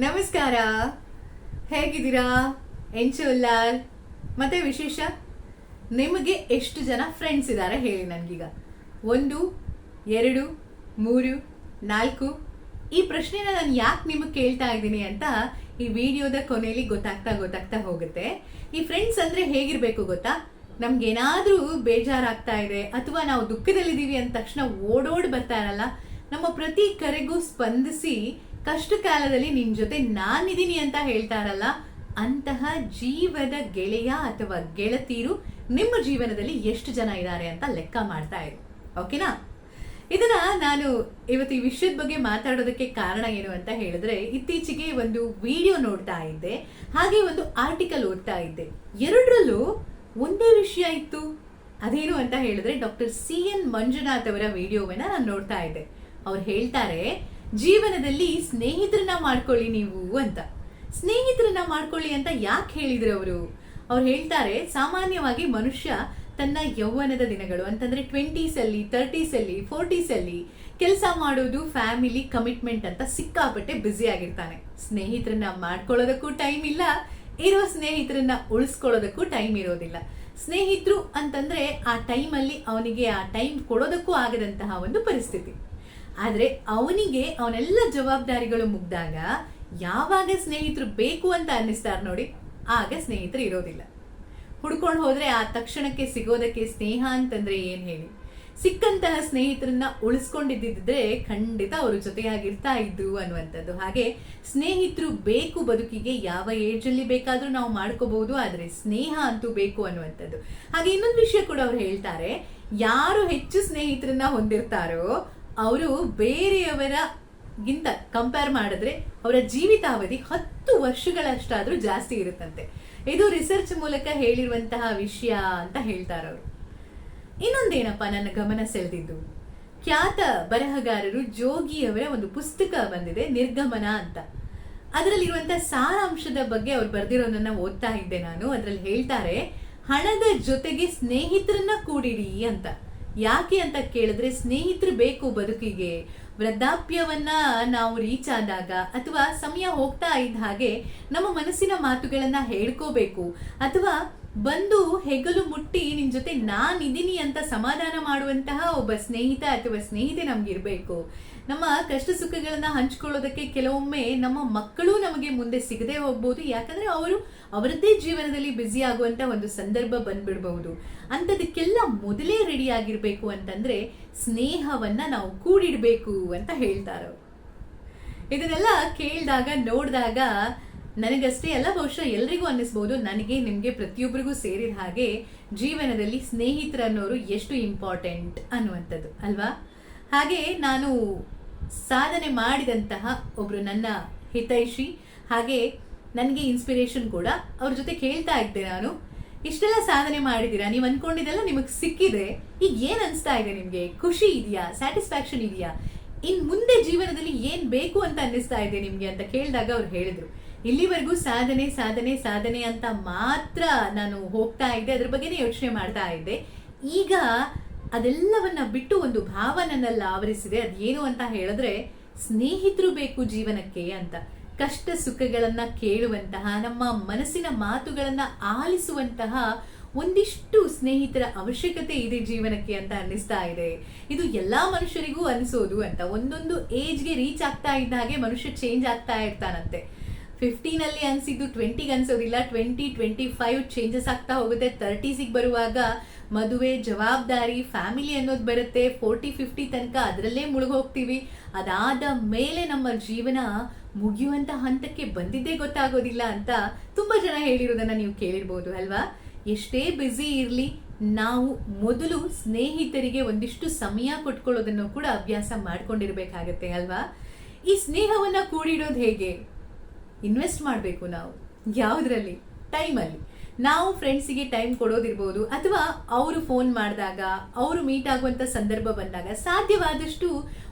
ನಮಸ್ಕಾರ. ಹೇಗಿದ್ದೀರಾ? ಎಂಚೋಲ್ಲಾರ್ ಮತ್ತೆ ವಿಶೇಷ? ನಿಮಗೆ ಎಷ್ಟು ಜನ ಫ್ರೆಂಡ್ಸ್ ಇದ್ದಾರೆ ಹೇಳಿ ನನಗೀಗ. ಒಂದು, ಎರಡು, ಮೂರು, ನಾಲ್ಕು. ಈ ಪ್ರಶ್ನೆನ ನಾನು ಯಾಕೆ ನಿಮಗೆ ಕೇಳ್ತಾ ಇದ್ದೀನಿ ಅಂತ ಈ ವಿಡಿಯೋದ ಕೊನೆಯಲ್ಲಿ ಗೊತ್ತಾಗ್ತಾ ಗೊತ್ತಾಗ್ತಾ ಹೋಗುತ್ತೆ. ಈ ಫ್ರೆಂಡ್ಸ್ ಅಂದ್ರೆ ಹೇಗಿರಬೇಕು ಗೊತ್ತಾ? ನಮಗೇನಾದರೂ ಬೇಜಾರಾಗ್ತಾ ಇದೆ, ಅಥವಾ ನಾವು ದುಃಖದಲ್ಲಿದ್ದೀವಿ ಅಂದ ತಕ್ಷಣ ಓಡೋಡ್ ಬರ್ತಾ ಇರಲ್ಲ, ನಮ್ಮ ಪ್ರತಿ ಕರೆಗೂ ಸ್ಪಂದಿಸಿ ಕಷ್ಟ ಕಾಲದಲ್ಲಿ ಜೊತೆ ನಾನಿದ್ದೀನಿ ಅಂತ ಹೇಳ್ತಾರಲ್ಲ, ಅಂತಹ ಜೀವದ ಗೆಳೆಯ ಅಥವಾ ಗೆಳತಿಯರು ನಿಮ್ಮ ಜೀವನದಲ್ಲಿ ಎಷ್ಟು ಜನ ಇದ್ದಾರೆ ಅಂತ ಲೆಕ್ಕ ಮಾಡ್ತಾ ಇರು. ಓಕೆನಾ? ಇದನ್ನ ನಾನು ಇವತ್ತು ಈ ವಿಷಯದ ಬಗ್ಗೆ ಮಾತಾಡೋದಕ್ಕೆ ಕಾರಣ ಏನು ಅಂತ ಹೇಳಿದ್ರೆ, ಇತ್ತೀಚೆಗೆ ಒಂದು ವಿಡಿಯೋ ನೋಡ್ತಾ ಇದ್ದೆ, ಹಾಗೆ ಒಂದು ಆರ್ಟಿಕಲ್ ಓದ್ತಾ ಇದ್ದೆ. ಎರಡರಲ್ಲೂ ಒಂದೇ ವಿಷಯ ಇತ್ತು. ಅದೇನು ಅಂತ ಹೇಳಿದ್ರೆ, ಡಾಕ್ಟರ್ ಸಿ ಎನ್ ಮಂಜುನಾಥ್ ಅವರ ವಿಡಿಯೋವನ್ನ ನಾನು ನೋಡ್ತಾ ಇದ್ದೆ. ಅವ್ರು ಹೇಳ್ತಾರೆ ಜೀವನದಲ್ಲಿ ಸ್ನೇಹಿತರನ್ನ ಮಾಡ್ಕೊಳ್ಳಿ ನೀವು ಅಂತ. ಸ್ನೇಹಿತರನ್ನ ಮಾಡ್ಕೊಳ್ಳಿ ಅಂತ ಯಾಕೆ ಹೇಳಿದ್ರು ಅವರು? ಅವ್ರು ಹೇಳ್ತಾರೆ, ಸಾಮಾನ್ಯವಾಗಿ ಮನುಷ್ಯ ತನ್ನ ಯೌವನದ ದಿನಗಳು, ಅಂತಂದ್ರೆ ಟ್ವೆಂಟೀಸ್ ಅಲ್ಲಿ ತರ್ಟೀಸ್ ಅಲ್ಲಿ ಫೋರ್ಟೀಸ್ ಅಲ್ಲಿ ಕೆಲಸ ಮಾಡೋದು ಫ್ಯಾಮಿಲಿ ಕಮಿಟ್ಮೆಂಟ್ ಅಂತ ಸಿಕ್ಕಾಪಟ್ಟೆ ಬ್ಯುಸಿ ಆಗಿರ್ತಾನೆ. ಸ್ನೇಹಿತರನ್ನ ಮಾಡ್ಕೊಳ್ಳೋದಕ್ಕೂ ಟೈಮ್ ಇಲ್ಲ, ಇರೋ ಸ್ನೇಹಿತರನ್ನ ಉಳಿಸ್ಕೊಳ್ಳೋದಕ್ಕೂ ಟೈಮ್ ಇರೋದಿಲ್ಲ. ಸ್ನೇಹಿತರು ಅಂತಂದ್ರೆ ಆ ಟೈಮಲ್ಲಿ ಅವನಿಗೆ ಆ ಟೈಮ್ ಕೊಡೋದಕ್ಕೂ ಆಗದಂತಹ ಒಂದು ಪರಿಸ್ಥಿತಿ. ಆದ್ರೆ ಅವನಿಗೆ ಅವನೆಲ್ಲ ಜವಾಬ್ದಾರಿಗಳು ಮುಗ್ದಾಗ ಯಾವಾಗ ಸ್ನೇಹಿತರು ಬೇಕು ಅಂತ ಅನ್ನಿಸ್ತಾರೆ ನೋಡಿ, ಆಗ ಸ್ನೇಹಿತರು ಇರೋದಿಲ್ಲ. ಹುಡ್ಕೊಂಡು ಹೋದ್ರೆ ಆ ತಕ್ಷಣಕ್ಕೆ ಸಿಗೋದಕ್ಕೆ ಸ್ನೇಹ ಅಂತಂದ್ರೆ ಏನ್ ಹೇಳಿ? ಸಿಕ್ಕಂತಹ ಸ್ನೇಹಿತರನ್ನ ಉಳಿಸ್ಕೊಂಡಿದ್ದಿದ್ರೆ ಖಂಡಿತ ಅವರು ಜೊತೆಯಾಗಿರ್ತಾ ಇದ್ರು ಅನ್ನುವಂಥದ್ದು. ಹಾಗೆ ಸ್ನೇಹಿತರು ಬೇಕು ಬದುಕಿಗೆ ಯಾವ ಏಜ್ ಅಲ್ಲಿ ಬೇಕಾದ್ರೂ ನಾವು ಮಾಡ್ಕೋಬಹುದು ಆದ್ರೆ ಸ್ನೇಹ ಅಂತೂ ಬೇಕು ಅನ್ನುವಂಥದ್ದು. ಹಾಗೆ ಇನ್ನೊಂದು ವಿಷಯ ಕೂಡ ಅವ್ರು ಹೇಳ್ತಾರೆ, ಯಾರು ಹೆಚ್ಚು ಸ್ನೇಹಿತರನ್ನ ಹೊಂದಿರ್ತಾರೋ ಅವರು ಬೇರೆಯವರ ಗಿಂತ ಕಂಪೇರ್ ಮಾಡಿದ್ರೆ ಅವರ ಜೀವಿತಾವಧಿ ಹತ್ತು ವರ್ಷಗಳಷ್ಟಾದರೂ ಜಾಸ್ತಿ ಇರುತ್ತಂತೆ. ಇದು ರಿಸರ್ಚ್ ಮೂಲಕ ಹೇಳಿರುವಂತಹ ವಿಷಯ ಅಂತ ಹೇಳ್ತಾರೆ ಅವರು. ಇನ್ನೊಂದೇನಪ್ಪ ನನ್ನ ಗಮನ ಸೆಳೆದಿದ್ದು? ಖ್ಯಾತ ಬರಹಗಾರರು ಜೋಗಿಯವರ ಒಂದು ಪುಸ್ತಕ ಬಂದಿದೆ, ನಿರ್ಗಮನ ಅಂತ. ಅದರಲ್ಲಿರುವಂತಹ ಸಾರಾಂಶದ ಬಗ್ಗೆ ಅವ್ರು ಬರೆದಿರೋದನ್ನ ಓದ್ತಾ ಇದ್ದೆ ನಾನು. ಅದರಲ್ಲಿ ಹೇಳ್ತಾರೆ, ಹಣದ ಜೊತೆಗೆ ಸ್ನೇಹಿತರನ್ನ ಕೂಡಿಡಿ ಅಂತ. ಯಾಕೆ ಅಂತ ಕೇಳಿದ್ರೆ ಸ್ನೇಹಿತರು ಬೇಕು ಬದುಕಿಗೆ. ವೃದ್ಧಾಪ್ಯವನ್ನ ನಾವು ರೀಚ್ ಆದಾಗ ಅಥವಾ ಸಮಯ ಹೋಗ್ತಾ ಇದ್ದ ಹಾಗೆ ನಮ್ಮ ಮನಸ್ಸಿನ ಮಾತುಗಳನ್ನ ಹೇಳ್ಕೋಬೇಕು. ಅಥವಾ ಬಂದು ಹೆಗಲು ಮುಟ್ಟಿ, ನಿನ್ ಜೊತೆ ನಾನಿದ್ದೀನಿ ಅಂತ ಸಮಾಧಾನ ಮಾಡುವಂತಹ ಒಬ್ಬ ಸ್ನೇಹಿತ ಅಥವಾ ಸ್ನೇಹಿತೆ ನಮ್ಗಿರ್ಬೇಕು. ನಮ್ಮ ಕಷ್ಟ ಸುಖಗಳನ್ನ ಹಂಚ್ಕೊಳ್ಳೋದಕ್ಕೆ ಕೆಲವೊಮ್ಮೆ ನಮ್ಮ ಮಕ್ಕಳು ನಮಗೆ ಮುಂದೆ ಸಿಗದೆ ಹೋಗ್ಬೋದು. ಯಾಕಂದ್ರೆ ಅವರು ಅವರದ್ದೇ ಜೀವನದಲ್ಲಿ ಬ್ಯುಸಿ ಆಗುವಂತ ಒಂದು ಸಂದರ್ಭ ಬಂದ್ಬಿಡ್ಬಹುದು. ಅಂತದಕ್ಕೆಲ್ಲ ಮೊದಲೇ ರೆಡಿ ಆಗಿರ್ಬೇಕು ಅಂತಂದ್ರೆ ಸ್ನೇಹವನ್ನ ನಾವು ಕೂಡಿಡ್ಬೇಕು ಅಂತ ಹೇಳ್ತಾರೆ. ಇದನ್ನೆಲ್ಲ ಕೇಳಿದಾಗ, ನೋಡಿದಾಗ ನನಗಷ್ಟೇ ಅಲ್ಲ, ಬಹುಶಃ ಎಲ್ರಿಗೂ ಅನ್ನಿಸ್ಬೋದು. ನನಗೆ, ನಿಮಗೆ ಪ್ರತಿಯೊಬ್ಬರಿಗೂ ಸೇರಿದ ಹಾಗೆ ಜೀವನದಲ್ಲಿ ಸ್ನೇಹಿತರು ಅನ್ನೋರು ಎಷ್ಟು ಇಂಪಾರ್ಟೆಂಟ್ ಅನ್ನುವಂಥದ್ದು, ಅಲ್ವಾ? ಹಾಗೆ ನಾನು ಸಾಧನೆ ಮಾಡಿದಂತಹ ಒಬ್ರು ನನ್ನ ಹಿತೈಷಿ. ಹಾಗೆ ನನಗೆ ಇನ್ಸ್ಪಿರೇಷನ್ ಕೂಡ. ಅವ್ರ ಜೊತೆ ಕೇಳ್ತಾ ಇದ್ದೆ ನಾನು. ಇಷ್ಟೆಲ್ಲ ಸಾಧನೆ ಮಾಡಿದ್ದೀರಾ? ನೀವು ಅನ್ಕೊಂಡಿದ್ದೆಲ್ಲ ನಿಮಗೆ ಸಿಕ್ಕಿದೆ. ಈಗ ಏನ್ ಅನಿಸ್ತಾ ಇದೆ ನಿಮ್ಗೆ? ಖುಷಿ ಇದೆಯಾ? ಸ್ಯಾಟಿಸ್ಫ್ಯಾಕ್ಷನ್ ಇದೆಯಾ? ಇನ್ ಮುಂದೆ ಜೀವನದಲ್ಲಿ ಏನ್ ಬೇಕು ಅಂತ ಅನ್ನಿಸ್ತಾ ಇದೆ ನಿಮ್ಗೆ ಅಂತ ಕೇಳಿದಾಗ ಅವ್ರು ಹೇಳಿದ್ರು. ಇಲ್ಲಿವರೆಗೂ ಸಾಧನೆ ಸಾಧನೆ ಸಾಧನೆ ಅಂತ ಮಾತ್ರ ನಾನು ಹೋಗ್ತಾ ಇದ್ದೆ. ಅದ್ರ ಬಗ್ಗೆನೇ ಯೋಚನೆ ಮಾಡ್ತಾ ಇದ್ದೆ. ಈಗ ಅದೆಲ್ಲವನ್ನ ಬಿಟ್ಟು ಒಂದು ಭಾವ ಆವರಿಸಿದೆ. ಅದೇನು ಅಂತ ಹೇಳಿದ್ರೆ ಸ್ನೇಹಿತರು ಬೇಕು ಜೀವನಕ್ಕೆ ಅಂತ. ಕಷ್ಟ ಸುಖಗಳನ್ನ ಕೇಳುವಂತಹ, ನಮ್ಮ ಮನಸ್ಸಿನ ಮಾತುಗಳನ್ನ ಆಲಿಸುವಂತಹ ಒಂದಿಷ್ಟು ಸ್ನೇಹಿತರ ಅವಶ್ಯಕತೆ ಇದೆ ಜೀವನಕ್ಕೆ ಅಂತ ಅನ್ನಿಸ್ತಾ ಇದೆ. ಇದು ಎಲ್ಲಾ ಮನುಷ್ಯರಿಗೂ ಅನಿಸೋದು ಅಂತ. ಒಂದೊಂದು ಏಜ್ಗೆ ರೀಚ್ ಆಗ್ತಾ ಇದ್ದ ಹಾಗೆ ಮನುಷ್ಯ ಚೇಂಜ್ ಆಗ್ತಾ ಇರ್ತಾನಂತೆ. ಫಿಫ್ಟೀನ್ ಅಲ್ಲಿ ಅನ್ಸಿದ್ದು ಟ್ವೆಂಟಿಗೆ ಅನ್ಸೋದಿಲ್ಲ. ಟ್ವೆಂಟಿ ಟ್ವೆಂಟಿ ಫೈವ್ ಚೇಂಜಸ್ ಆಗ್ತಾ ಹೋಗುತ್ತೆ. ತರ್ಟೀಸಿಗೆ ಬರುವಾಗ ಮದುವೆ, ಜವಾಬ್ದಾರಿ ಫ್ಯಾಮಿಲಿ ಅನ್ನೋದು ಬರುತ್ತೆ. ಫೋರ್ಟಿ ಫಿಫ್ಟಿ ತನಕ ಅದರಲ್ಲೇ ಮುಳುಗೋಗ್ತೀವಿ ಅದಾದ ಮೇಲೆ ನಮ್ಮ ಜೀವನ ಮುಗಿಯುವಂಥ ಹಂತಕ್ಕೆ ಬಂದಿದ್ದೇ ಗೊತ್ತಾಗೋದಿಲ್ಲ ಅಂತ ತುಂಬಾ ಜನ ಹೇಳಿರೋದನ್ನ ನೀವು ಕೇಳಿರ್ಬೋದು, ಅಲ್ವಾ? ಎಷ್ಟೇ ಬ್ಯುಸಿ ಇರಲಿ, ನಾವು ಮೊದಲು ಸ್ನೇಹಿತರಿಗೆ ಒಂದಿಷ್ಟು ಸಮಯ ಕೊಟ್ಕೊಳ್ಳೋದನ್ನು ಕೂಡ ಅಭ್ಯಾಸ ಮಾಡ್ಕೊಂಡಿರ್ಬೇಕಾಗತ್ತೆ, ಅಲ್ವಾ? ಈ ಸ್ನೇಹವನ್ನ ಕೂಡಿಡೋದು ಹೇಗೆ? ಇನ್ವೆಸ್ಟ್ ಮಾಡಬೇಕು ನಾವು. ಯಾವುದ್ರಲ್ಲಿ? ಟೈಮಲ್ಲಿ ನಾವು ಫ್ರೆಂಡ್ಸಿಗೆ ಟೈಮ್ ಕೊಡೋದಿರ್ಬೋದು, ಅಥವಾ ಅವರು ಫೋನ್ ಮಾಡಿದಾಗ, ಅವರು ಮೀಟ್ ಆಗುವಂತ ಸಂದರ್ಭ ಬಂದಾಗ ಸಾಧ್ಯವಾದಷ್ಟು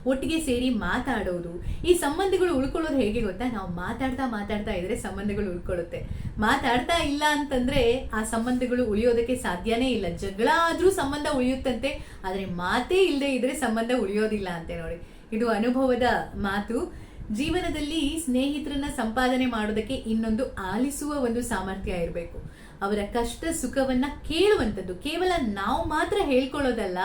ಒಟ್ಟಿಗೆ ಸೇರಿ ಮಾತಾಡೋದು. ಈ ಸಂಬಂಧಗಳು ಉಳ್ಕೊಳ್ಳೋದು ಹೇಗೆ ಗೊತ್ತಾ? ನಾವು ಮಾತಾಡ್ತಾ ಮಾತಾಡ್ತಾ ಇದ್ರೆ ಸಂಬಂಧಗಳು ಉಳ್ಕೊಳ್ಳುತ್ತೆ. ಮಾತಾಡ್ತಾ ಇಲ್ಲ ಅಂತಂದ್ರೆ ಆ ಸಂಬಂಧಗಳು ಉಳಿಯೋದಕ್ಕೆ ಸಾಧ್ಯನೇ ಇಲ್ಲ. ಜಗಳ ಆದ್ರೂ ಸಂಬಂಧ ಉಳಿಯುತ್ತಂತೆ, ಆದ್ರೆ ಮಾತೇ ಇಲ್ಲದೆ ಇದ್ರೆ ಸಂಬಂಧ ಉಳಿಯೋದಿಲ್ಲ ಅಂತೆ ನೋಡಿ. ಇದು ಅನುಭವದ ಮಾತು. ಜೀವನದಲ್ಲಿ ಸ್ನೇಹಿತರನ್ನ ಸಂಪಾದನೆ ಮಾಡೋದಕ್ಕೆ ಇನ್ನೊಂದು ಆಲಿಸುವ ಒಂದು ಸಾಮರ್ಥ್ಯ ಇರಬೇಕು. ಅವರ ಕಷ್ಟ ಸುಖವನ್ನ ಕೇಳುವಂಥದ್ದು. ಕೇವಲ ನಾವು ಮಾತ್ರ ಹೇಳ್ಕೊಳ್ಳೋದಲ್ಲ,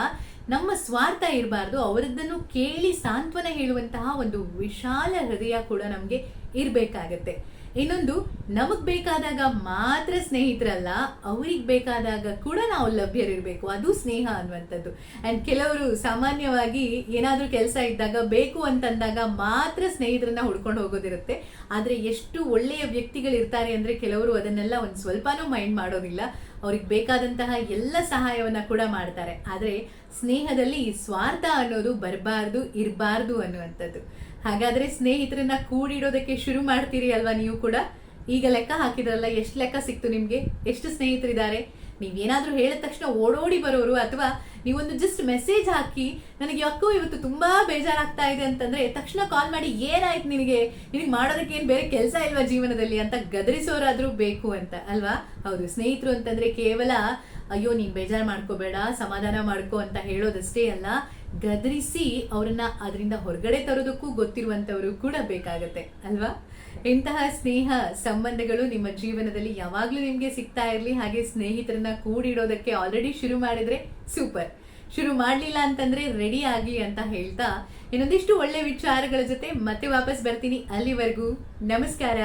ನಮ್ಮ ಸ್ವಾರ್ಥ ಇರಬಾರ್ದು. ಅವರದ್ದನ್ನು ಕೇಳಿ ಸಾಂತ್ವನ ಹೇಳುವಂತಹ ಒಂದು ವಿಶಾಲ ಹೃದಯ ಕೂಡ ನಮಗೆ ಇರಬೇಕಾಗತ್ತೆ. ಇನ್ನೊಂದು, ನಮಗ್ ಬೇಕಾದಾಗ ಮಾತ್ರ ಸ್ನೇಹಿತರಲ್ಲ, ಅವ್ರಿಗೆ ಬೇಕಾದಾಗ ಕೂಡ ನಾವು ಲಭ್ಯರಿರ್ಬೇಕು. ಅದು ಸ್ನೇಹ ಅನ್ನುವಂಥದ್ದು. ಅಂಡ್ ಕೆಲವರು ಸಾಮಾನ್ಯವಾಗಿ ಏನಾದರೂ ಕೆಲಸ ಇದ್ದಾಗ, ಬೇಕು ಅಂತಂದಾಗ ಮಾತ್ರ ಸ್ನೇಹಿತರನ್ನ ಹುಡ್ಕೊಂಡು ಹೋಗೋದಿರುತ್ತೆ. ಆದರೆ ಎಷ್ಟು ಒಳ್ಳೆಯ ವ್ಯಕ್ತಿಗಳು ಇರ್ತಾರೆ ಅಂದ್ರೆ ಕೆಲವರು ಅದನ್ನೆಲ್ಲ ಒಂದು ಸ್ವಲ್ಪನೂ ಮೈಂಡ್ ಮಾಡೋದಿಲ್ಲ. ಅವ್ರಿಗೆ ಬೇಕಾದಂತಹ ಎಲ್ಲ ಸಹಾಯವನ್ನ ಕೂಡ ಮಾಡ್ತಾರೆ. ಆದರೆ ಸ್ನೇಹದಲ್ಲಿ ಸ್ವಾರ್ಥ ಅನ್ನೋದು ಬರಬಾರ್ದು, ಇರಬಾರ್ದು ಅನ್ನುವಂಥದ್ದು. ಹಾಗಾದ್ರೆ ಸ್ನೇಹಿತರನ್ನ ಕೂಡಿಡೋದಕ್ಕೆ ಶುರು ಮಾಡ್ತೀರಿ ಅಲ್ವಾ ನೀವು ಕೂಡ? ಈಗ ಲೆಕ್ಕ ಹಾಕಿದ್ರಲ್ಲ, ಎಷ್ಟು ಲೆಕ್ಕ ಸಿಕ್ತು ನಿಮಗೆ? ಎಷ್ಟು ಸ್ನೇಹಿತರಿದ್ದಾರೆ? ನೀವೇನಾದರೂ ಹೇಳಿದ ತಕ್ಷಣ ಓಡೋಡಿ ಬರೋರು ಅಥವಾ ನೀವೊಂದು ಜಸ್ಟ್ ಮೆಸೇಜ್ ಹಾಕಿ ನನಗೆ ಯಾಕೋ ಇವತ್ತು ತುಂಬಾ ಬೇಜಾರಾಗ್ತಾ ಇದೆ ಅಂತಂದ್ರೆ ತಕ್ಷಣ ಕಾಲ್ ಮಾಡಿ ಏನಾಯ್ತು ನಿನಗೆ? ನಿನಗೆ ಮಾಡೋದಕ್ಕೆ ಏನು ಬೇರೆ ಕೆಲಸ ಇಲ್ವಾ ಜೀವನದಲ್ಲಿ ಅಂತ ಗದರಿಸೋರಾದ್ರೂ ಬೇಕು ಅಂತ, ಅಲ್ವಾ? ಹೌದು, ಸ್ನೇಹಿತರು ಅಂತಂದ್ರೆ ಕೇವಲ ಅಯ್ಯೋ, ನೀನ್ ಬೇಜಾರು ಮಾಡ್ಕೋಬೇಡ, ಸಮಾಧಾನ ಮಾಡ್ಕೋ ಅಂತ ಹೇಳೋದಷ್ಟೇ ಅಲ್ಲ, ಗದರಿಸಿ ಅವ್ರನ್ನ ಅದರಿಂದ ಹೊರಗಡೆ ತರೋದಕ್ಕೂ ಗೊತ್ತಿರುವಂತವರು ಕೂಡ ಬೇಕಾಗತ್ತೆ, ಅಲ್ವಾ? ಇಂತಹ ಸ್ನೇಹ ಸಂಬಂಧಗಳು ನಿಮ್ಮ ಜೀವನದಲ್ಲಿ ಯಾವಾಗ್ಲೂ ನಿಮ್ಗೆ ಸಿಗ್ತಾ ಇರ್ಲಿ, ಹಾಗೆ ಸ್ನೇಹಿತರನ್ನ ಕೂಡಿಡೋದಕ್ಕೆ ಆಲ್ರೆಡಿ ಶುರು ಮಾಡಿದ್ರೆ ಸೂಪರ್ ಶುರು ಮಾಡ್ಲಿಲ್ಲ ಅಂತಂದ್ರೆ ರೆಡಿ ಆಗಿ ಅಂತ ಹೇಳ್ತಾ, ಇನ್ನೊಂದಿಷ್ಟು ಒಳ್ಳೆ ವಿಚಾರಗಳ ಜೊತೆ ಮತ್ತೆ ವಾಪಸ್ ಬರ್ತೀನಿ ಅಲ್ಲಿವರೆಗೂ. ನಮಸ್ಕಾರ.